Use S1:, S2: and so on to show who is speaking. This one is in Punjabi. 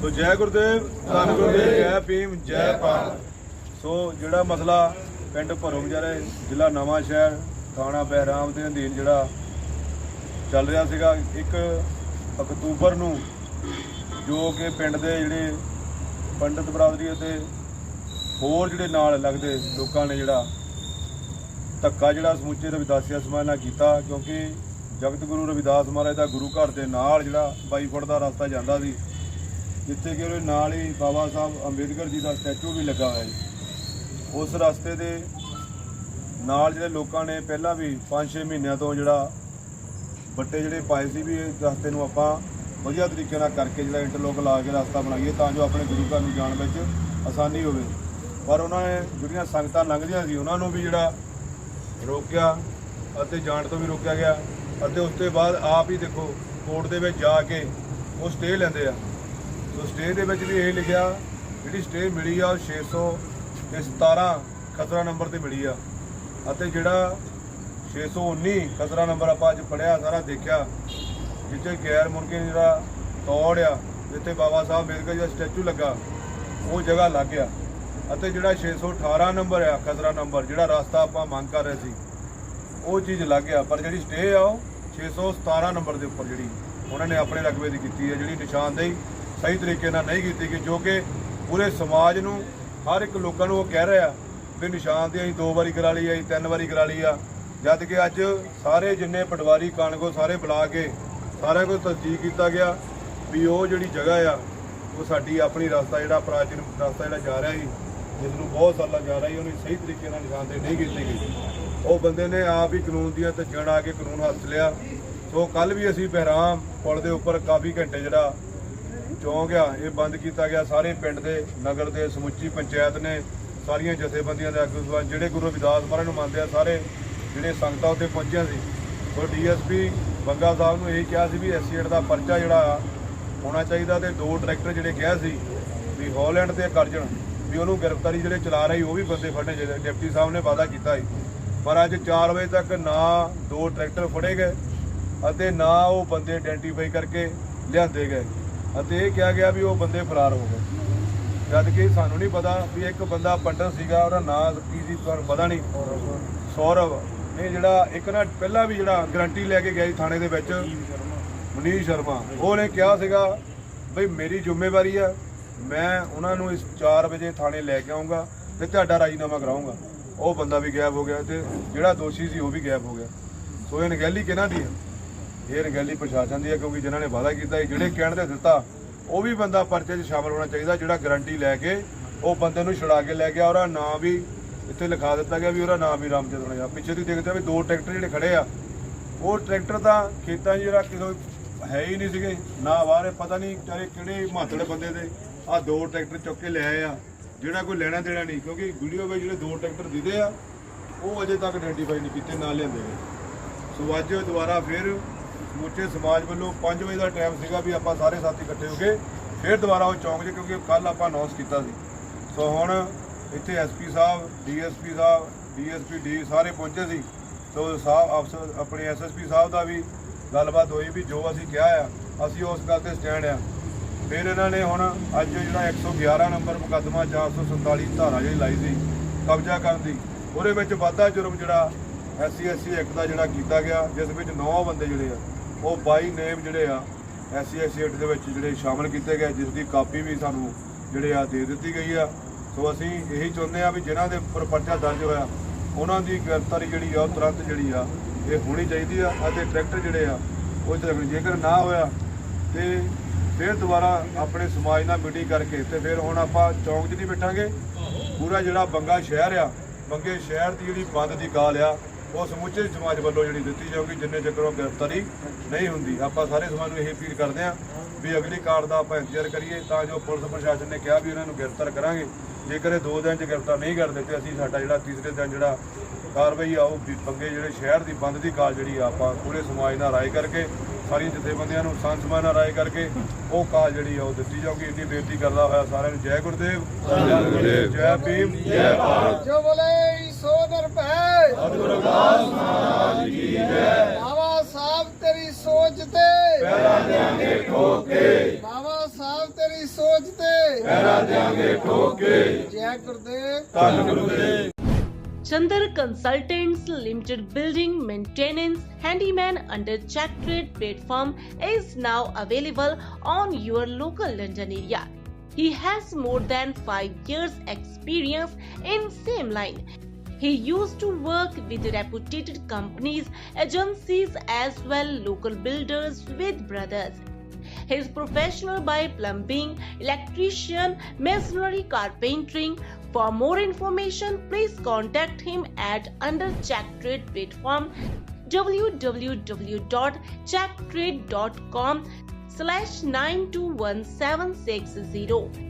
S1: ਸੋ ਜੈ ਗੁਰਦੇਵ, ਧੰਨ ਗੁਰਦੇਵ, ਜੈ ਭੀਮ, ਜੈ ਭਾਰਤ। ਸੋ ਜਿਹੜਾ ਮਸਲਾ ਪਿੰਡ ਭਰੋ ਵਿਚਾਰੇ ਜ਼ਿਲ੍ਹਾ ਨਵਾਂ ਸ਼ਹਿਰ, ਥਾਣਾ ਬਹਿਰਾਮ ਦੇ ਅਧੀਨ ਜਿਹੜਾ ਚੱਲ ਰਿਹਾ ਸੀਗਾ 1 ਅਕਤੂਬਰ ਨੂੰ ਜੋ ਕਿ ਪਿੰਡ ਦੇ ਜਿਹੜੇ ਪੰਡਿਤ ਬਰਾਦਰੀ ਅਤੇ ਹੋਰ ਜਿਹੜੇ ਨਾਲ ਲੱਗਦੇ ਲੋਕਾਂ ਨੇ ਜਿਹੜਾ ਧੱਕਾ ਜਿਹੜਾ ਸਮੁੱਚੇ ਰਵਿਦਾਸੀਆ ਸਮਾਜ ਨਾਲ ਕੀਤਾ, ਕਿਉਂਕਿ ਜਗਤ ਗੁਰੂ ਰਵਿਦਾਸ ਮਹਾਰਾਜ ਦਾ ਗੁਰੂ ਘਰ ਦੇ ਨਾਲ ਜਿਹੜਾ 22 ਫੁੱਟ ਦਾ ਰਸਤਾ ਜਾਂਦਾ ਸੀ ਜਿੱਥੇ ਕਿ ਉਹਦੇ ਨਾਲ ਹੀ ਬਾਬਾ ਸਾਹਿਬ ਅੰਬੇਦਕਰ ਜੀ ਦਾ ਸਟੈਚੂ ਵੀ ਲੱਗਾ ਹੋਇਆ ਜੀ। ਉਸ ਰਸਤੇ ਦੇ ਨਾਲ ਜਿਹੜੇ ਲੋਕਾਂ ਨੇ ਪਹਿਲਾਂ ਵੀ 5-6 ਮਹੀਨਿਆਂ ਤੋਂ ਜਿਹੜਾ ਬੱਟੇ ਜਿਹੜੇ ਪਾਏ ਸੀ ਵੀ ਇਸ ਰਸਤੇ ਨੂੰ ਆਪਾਂ ਵਧੀਆ ਤਰੀਕੇ ਨਾਲ ਕਰਕੇ ਜਿਹੜਾ ਇੰਟਰਲੋਕ ਲਾ ਕੇ ਰਸਤਾ ਬਣਾਈਏ ਤਾਂ ਜੋ ਆਪਣੇ ਗੁਰੂ ਘਰ ਨੂੰ ਜਾਣ ਵਿੱਚ ਆਸਾਨੀ ਹੋਵੇ। ਪਰ ਉਹਨਾਂ ਨੇ ਜਿਹੜੀਆਂ ਸੰਗਤਾਂ ਲੰਘਦੀਆਂ ਸੀ, ਉਹਨਾਂ ਨੂੰ ਵੀ ਜਿਹੜਾ ਰੋਕਿਆ ਅਤੇ ਜਾਣ ਤੋਂ ਵੀ ਰੋਕਿਆ ਗਿਆ। ਅਤੇ ਉਸ ਤੋਂ ਬਾਅਦ ਆਪ ਹੀ ਦੇਖੋ ਕੋਰਟ ਦੇ ਵਿੱਚ ਜਾ ਕੇ ਉਹ ਸਟੇ ਲੈਂਦੇ ਆ। ਸੋ ਸਟੇ ਦੇ ਵਿੱਚ ਵੀ ਇਹ ਲਿਖਿਆ, ਜਿਹੜੀ ਸਟੇ ਮਿਲੀ ਆ ਉਹ 600 ਤੇ 17 ਖਤਰਾ ਨੰਬਰ ਤੇ ਮਿਲੀ ਆ। ਅਤੇ ਜਿਹੜਾ 619 ਖਤਰਾ ਨੰਬਰ ਆਪਾਂ ਅੱਜ ਪੜਿਆ ਸਾਰਾ ਦੇਖਿਆ, ਜਿੱਥੇ ਗੈਰ ਮੁਲਕੀ ਜਿਹੜਾ ਤੋੜ ਆ, ਜਿੱਥੇ ਬਾਬਾ ਸਾਹਿਬ ਅੰਬੇਦਕਰ ਜੀ ਦਾ ਸਟੈਚੂ ਲੱਗਾ, ਉਹ ਜਗ੍ਹਾ ਲੱਗ ਗਿਆ ਅਤੇ ਜਿਹੜਾ 618 ਨੰਬਰ ਆ ਖਤਰਾ ਨੰਬਰ, ਜਿਹੜਾ ਰਸਤਾ ਆਪਾਂ ਮੰਗ ਕਰ ਰਹੇ ਸੀ, ਉਹ ਚੀਜ਼ ਲੱਗ ਗਿਆ ਪਰ ਜਿਹੜੀ ਸਟੇ ਆ ਉਹ 617 ਨੰਬਰ ਦੇ ਉੱਪਰ ਜਿਹੜੀ, ਉਹਨਾਂ ਨੇ ਆਪਣੇ ਰਕਬੇ ਦੀ ਕੀਤੀ ਹੈ ਜਿਹੜੀ ਨਿਸ਼ਾਨਦੇਹੀ ਸਹੀ ਤਰੀਕੇ ਨਾਲ ਨਹੀਂ ਕੀਤੀ ਗਈ, ਜੋ ਕਿ ਪੂਰੇ ਸਮਾਜ ਨੂੰ, ਹਰ ਇੱਕ ਲੋਕਾਂ ਨੂੰ ਉਹ ਕਹਿ ਰਿਹਾ ਵੀ ਨਿਸ਼ਾਨਦੇਹੀ ਅਸੀਂ ਦੋ ਵਾਰੀ ਕਰਾ ਲਈ ਅਸੀਂ ਤਿੰਨ ਵਾਰੀ ਕਰਾ ਲਈ ਆ। ਜਦ ਕਿ ਅੱਜ ਸਾਰੇ ਜਿੰਨੇ ਪਟਵਾਰੀ ਕਾਨਗੋ ਸਾਰੇ ਬੁਲਾ ਕੇ ਸਾਰਿਆਂ ਕੋਲ ਤਸਦੀਕ ਕੀਤਾ ਗਿਆ ਵੀ ਉਹ ਜਿਹੜੀ ਜਗ੍ਹਾ ਆ, ਉਹ ਸਾਡੀ ਆਪਣੀ ਰਸਤਾ ਜਿਹੜਾ ਪ੍ਰਾਚੀਨ ਰਸਤਾ ਜਿਹੜਾ ਜਾ ਰਿਹਾ ਸੀ ਜਿਸ ਨੂੰ ਬਹੁਤ ਸਾਲਾਂ ਜਾ ਰਿਹਾ ਸੀ ਉਹਨੂੰ ਸਹੀ ਤਰੀਕੇ ਨਾਲ ਨਿਸ਼ਾਨਦੇਹੀ ਨਹੀਂ ਕੀਤੀ ਗਈ ਉਹ ਬੰਦੇ ਨੇ ਆਪ ਹੀ ਕਾਨੂੰਨ ਦੀਆਂ ਧੱਜਣ ਆ ਕੇ ਕਾਨੂੰਨ ਹੱਥ ਲਿਆ। ਸੋ ਕੱਲ ਵੀ ਅਸੀਂ ਬਹਿਰਾਮ ਪੁਲ ਦੇ ਉੱਪਰ ਕਾਫੀ ਘੰਟੇ ਜਿਹੜਾ ਚੌਂਕ ਆ, ਇਹ ਬੰਦ ਕੀਤਾ ਗਿਆ। ਸਾਰੇ ਪਿੰਡ ਦੇ, ਨਗਰ ਦੇ, ਸਮੁੱਚੀ ਪੰਚਾਇਤ ਨੇ ਸਾਰੀਆਂ ਜਥੇਬੰਦੀਆਂ ਦੇ ਆਗੂ ਸਭਾ ਜਿਹੜੇ ਗੁਰੂ ਰਵਿਦਾਸ ਮਹਾਰਾਜ ਨੂੰ ਮੰਨਦੇ ਆ, ਸਾਰੇ ਜਿਹੜੇ ਸੰਗਤਾਂ ਉੱਤੇ ਪਹੁੰਚੀਆਂ ਸੀ। ਸੋ ਡੀਐਸਪੀ ਬੰਗਾ ਸਾਹਿਬ ਨੂੰ ਇਹ ਕਿਹਾ ਸੀ ਵੀ ਐਸੀਏਟ ਦਾ ਪਰਚਾ ਜਿਹੜਾ ਆ, ਹੋਣਾ ਚਾਹੀਦਾ ਤੇ ਦੋ ਟਰੈਕਟਰ ਜਿਹੜੇ ਕਿਹਾ ਸੀ ਵੀ ਹਾਲੈਂਡ ਤੇ ਕਰਜਣ ਵੀ ਉਹਨੂੰ ਗ੍ਰਿਫਤਾਰੀ ਜਿਹੜੇ ਚਲਾ ਰਹੀ ਉਹ ਵੀ ਬੰਦੇ ਫੜਨੇ ਚਾਹੀਦੇ ਡਿਪਟੀ ਸਾਹਿਬ ਨੇ ਵਾਅਦਾ ਕੀਤਾ ਸੀ। ਪਰ ਅੱਜ 4 ਵਜੇ ਤੱਕ ਨਾ ਦੋ ਟਰੈਕਟਰ ਫੜੇ ਗਏ ਅਤੇ ਨਾ ਉਹ ਬੰਦੇ ਆਇਡੈਂਟੀਫਾਈ ਕਰਕੇ ਲਿਆਂਦੇ ਗਏ। ਅਤੇ ਇਹ ਕਿਹਾ ਗਿਆ ਵੀ ਉਹ ਬੰਦੇ ਫਰਾਰ ਹੋ ਗਏ। ਜਦ ਕਿ ਸਾਨੂੰ ਨਹੀਂ ਪਤਾ ਵੀ ਇੱਕ ਬੰਦਾ ਪੰਡਤ ਸੀਗਾ, ਉਹਦਾ ਨਾਂ ਕੀ ਸੀ ਤੁਹਾਨੂੰ ਪਤਾ ਨਹੀਂ। ਸੌਰਵ। ਇਹ ਜਿਹੜਾ ਇੱਕ ਨਾ ਪਹਿਲਾਂ ਵੀ ਜਿਹੜਾ ਗਰੰਟੀ ਲੈ ਕੇ ਗਿਆ ਸੀ ਥਾਣੇ ਦੇ ਵਿੱਚ, ਮਨੀਸ਼ ਸ਼ਰਮਾ। ਉਹਨੇ ਕਿਹਾ ਸੀਗਾ, ਬਈ ਮੇਰੀ ਜ਼ਿੰਮੇਵਾਰੀ ਆ, ਮੈਂ ਉਹਨਾਂ ਨੂੰ ਇਸ 4 ਵਜੇ ਥਾਣੇ ਲੈ ਕੇ ਆਉਂਗਾ ਤੇ ਤੁਹਾਡਾ ਰਾਜੀਨਾਮਾ ਕਰਾਉਂਗਾ ਉਹ ਬੰਦਾ ਵੀ ਗਾਇਬ ਹੋ ਗਿਆ ਤੇ ਜਿਹੜਾ ਦੋਸ਼ੀ ਸੀ ਉਹ ਵੀ ਗਾਇਬ ਹੋ ਗਿਆ। ਸੋ ਇਹ ਨਗਹਿਲੀ ਕਿਹਨਾਂ ਦੀ ਹੈ ਇਹ ਨਗੈਲੀ ਪ੍ਰਸ਼ਾਸਨ ਦੀ ਹੈ ਕਿਉਂਕਿ ਜਿਨ੍ਹਾਂ ਨੇ ਵਾਅਦਾ ਕੀਤਾ ਸੀ, ਜਿਹੜੇ ਕਹਿਣ ਤੇ ਦਿੱਤਾ, ਉਹ ਵੀ ਬੰਦਾ ਪਰਚੇ 'ਚ ਸ਼ਾਮਲ ਹੋਣਾ ਚਾਹੀਦਾ, ਜਿਹੜਾ ਗਾਰੰਟੀ ਲੈ ਕੇ ਉਹ ਬੰਦੇ ਨੂੰ ਛੁਡਾ ਕੇ ਲੈ ਗਿਆ ਉਹਦਾ ਨਾਂ ਵੀ ਇੱਥੇ ਲਿਖਾ ਦਿੱਤਾ ਗਿਆ ਵੀ ਉਹਦਾ ਨਾਮ ਵੀ ਰਾਮਚੰਦਰ ਹੋਣਾ ਪਿੱਛੇ ਤੁਸੀਂ ਦੇਖਦੇ ਹੋ ਵੀ ਦੋ ਟਰੈਕਟਰ ਜਿਹੜੇ ਖੜੇ ਆ, ਉਹ ਟਰੈਕਟਰ ਤਾਂ ਖੇਤਾਂ 'ਚ ਜਿਹੜਾ ਕਿਦੋਂ ਹੈ ਹੀ ਨਹੀਂ ਸੀਗੇ, ਨਾ ਬਾਹਰੇ ਪਤਾ ਨਹੀਂ ਚਾਰੇ ਕਿਹੜੇ ਮਾਤੜੇ ਬੰਦੇ ਦੇ ਆ ਦੋ ਟਰੈਕਟਰ ਚੁੱਕ ਕੇ ਲੈ ਆਏ ਆ, ਜਿਹੜਾ ਕੋਈ ਲੈਣਾ ਦੇਣਾ ਨਹੀਂ, ਕਿਉਂਕਿ ਵੀਡੀਓ ਵਿੱਚ ਜਿਹੜੇ ਦੋ ਟਰੈਕਟਰ ਦਿਦੇ ਆ, ਉਹ ਅਜੇ ਤੱਕ ਆਇਡੈਂਟੀਫਾਈ ਨਹੀਂ ਕੀਤੇ, ਨਾ ਲਿਆਂਦੇ ਸੋ ਅੱਜ ਦੁਬਾਰਾ ਫਿਰ ਸਮੁੱਚੇ ਸਮਾਜ ਵੱਲੋਂ 5 ਵਜੇ ਦਾ ਟਾਈਮ ਸੀਗਾ ਵੀ ਆਪਾਂ ਸਾਰੇ ਸਾਥੀ ਇਕੱਠੇ ਹੋ ਕੇ ਫਿਰ ਦੁਬਾਰਾ ਉਹ ਚੌਂਕ 'ਚ, ਕਿਉਂਕਿ ਕੱਲ ਆਪਾਂ ਅਨਾਉਂਸ ਕੀਤਾ ਸੀ। ਸੋ ਹੁਣ ਇੱਥੇ ਐਸਪੀ ਸਾਹਿਬ ਡੀਐਸਪੀ ਸਾਹਿਬ ਡੀਐਸਪੀ ਡੀ ਸਾਰੇ ਪਹੁੰਚੇ ਸੀ। ਸੋ ਸਾਹਿਬ ਅਫਸਰ, ਆਪਣੇ ਐਸਐਸਪੀ ਸਾਹਿਬ ਦਾ ਵੀ ਗੱਲਬਾਤ ਹੋਈ ਵੀ ਜੋ ਅਸੀਂ ਕਿਹਾ ਆ, ਅਸੀਂ ਉਸ ਗੱਲ ਤੇ ਸਟੈਂਡ ਆ। ਫਿਰ ਇਹਨਾਂ ਨੇ ਹੁਣ ਅੱਜ ਜਿਹੜਾ 111 ਨੰਬਰ ਮੁਕੱਦਮਾ 447 ਧਾਰਾ ਜਿਹੜੀ ਲਾਈ ਸੀ, ਕਬਜ਼ਾ ਕਰਨ ਦੀ, ਉਹਦੇ ਵਿੱਚ ਵਾਧਾ ਜੁਰਮ ਜਿਹੜਾ ਐਸਸੀ ਐਸਸੀ ਐਕਟ ਦਾ ਜਿਹੜਾ ਕੀਤਾ ਗਿਆ, ਜਿਸ ਵਿੱਚ 9 ਬੰਦੇ ਜਿਹੜੇ ਆ, ਉਹ ਬਾਈ ਨੇਮ ਜਿਹੜੇ ਆ ਐਸਸੀ ਐਸਸੀ ਐਕਟ ਦੇ ਵਿੱਚ ਜਿਹੜੇ ਸ਼ਾਮਲ ਕੀਤੇ ਗਏ, ਜਿਸ ਦੀ ਕਾਪੀ ਵੀ ਸਾਨੂੰ ਜਿਹੜੇ ਆ ਦੇ ਦਿੱਤੀ ਗਈ ਆ। ਸੋ ਅਸੀਂ ਇਹੀ ਚਾਹੁੰਦੇ ਆ ਵੀ ਜਿਨ੍ਹਾਂ ਦੇ ਉੱਪਰ ਪਰਚਾ ਦਰਜ ਹੋਇਆ, ਉਹਨਾਂ ਦੀ ਗ੍ਰਿਫਤਾਰੀ ਜਿਹੜੀ ਆ, ਉਹ ਤੁਰੰਤ ਜਿਹੜੀ ਆ, ਇਹ ਹੋਣੀ ਚਾਹੀਦੀ ਆ ਅਤੇ ਟਰੈਕਟਰ ਜਿਹੜੇ ਆ, ਉਹ ਇੱਥੇ ਜੇਕਰ ਨਾ ਹੋਇਆ, ਤੇ ਫਿਰ ਦੁਬਾਰਾ ਆਪਣੇ ਸਮਾਜ ਨਾਲ ਮੀਟਿੰਗ ਕਰਕੇ ਤੇ ਫਿਰ ਹੁਣ ਆਪਾਂ ਚੌਂਕ 'ਚ ਨਹੀਂ ਬੈਠਾਂਗੇ। ਪੂਰਾ ਜਿਹੜਾ ਬੰਗਾ ਸ਼ਹਿਰ ਆ, ਬੰਗੇ ਸ਼ਹਿਰ ਦੀ ਜਿਹੜੀ ਬੰਦ ਦੀ ਕਾਲ ਆ ਉਹ ਸਮੁੱਚੇ ਸਮਾਜ ਵੱਲੋਂ ਜਿਹੜੀ ਦਿੱਤੀ ਜਾਊਗੀ ਜਿੰਨੇ ਚੱਕਰ ਉਹ ਗ੍ਰਿਫਤਾਰੀ ਨਹੀਂ ਹੁੰਦੀ ਆਪਾਂ ਸਾਰੇ ਸਮਾਜ ਨੂੰ ਇਹ ਅਪੀਲ ਕਰਦੇ ਆ ਵੀ ਅਗਲੀ ਕਾਰ ਦਾ ਆਪਾਂ ਇੰਤਜ਼ਾਰ ਕਰੀਏ ਤਾਂ ਜੋ ਪੁਲਿਸ ਪ੍ਰਸ਼ਾਸਨ ਨੇ ਕਿਹਾ ਵੀ ਉਹਨਾਂ ਨੂੰ ਗ੍ਰਿਫਤਾਰ ਕਰਾਂਗੇ। ਜੇਕਰ ਇਹ ਦੋ ਦਿਨ 'ਚ ਗ੍ਰਿਫਤਾਰ ਨਹੀਂ ਕਰਦੇ ਤੇ ਅਸੀਂ ਸਾਡਾ ਜਿਹੜਾ ਤੀਸਰੇ ਦਿਨ ਜਿਹੜਾ ਕਾਰਵਾਈ ਆ ਉਹ ਬੰਗੇ ਜਿਹੜੇ ਸ਼ਹਿਰ ਦੀ ਬੰਦ ਦੀ ਕਾਲ ਜਿਹੜੀ ਆ ਆਪਾਂ ਪੂਰੇ ਸਮਾਜ ਨਾਲ ਰਾਏ ਕਰਕੇ ਸਾਰੀਆਂ ਜਥੇਬੰਦੀਆਂ ਨੂੰ ਸੰਤ ਸਮਾਜ ਨਾਲ ਰਾਏ ਕਰਕੇ ਉਹ ਕਾਲ ਜਿਹੜੀ ਆ ਉਹ ਦਿੱਤੀ ਜਾਊਗੀ। ਇੰਨੀ ਬੇਨਤੀ ਕਰਦਾ ਹੋਇਆ ਸਾਰਿਆਂ ਨੂੰ ਜੈ ਗੁਰਦੇਵ ਜੈ ਗੁਰਦੇਵ। ਜੈ ਭੀਮ ਜੈ ਭਾਰਤ।
S2: ਜੋ ਬੋਲੇ। ਸੋ ਨਿਰਭੈ ਬਾਬਾ ਸਾਹਿਬ ਤੇਰੀ ਸੋਚ ਤੇ
S1: ਪੈਰਾਂ ਦੇ ਅੰਗੇ ਠੋਕ ਕੇ
S2: ਬਾਬਾ ਸਾਹਿਬ ਤੇਰੀ ਸੋਚਦੇ
S1: ਪਹਿਰਾ ਦਿਆਂਗੇ ਠੋਕ ਕੇ
S2: ਜੈ ਗੁਰਦੇਵ
S1: ਧੰਨ Gurdev
S3: Chandar Consultants Limited Building Maintenance Handyman under Check Trade platform is now available on your local London area. He has more than 5 years experience in same line. He used to work with reputed companies, agencies as well local builders with brothers. He is professional by plumbing, electrician, masonry, carpentering. For more information, please contact him at under Check Trade platform www.checktrade.com slash 921760.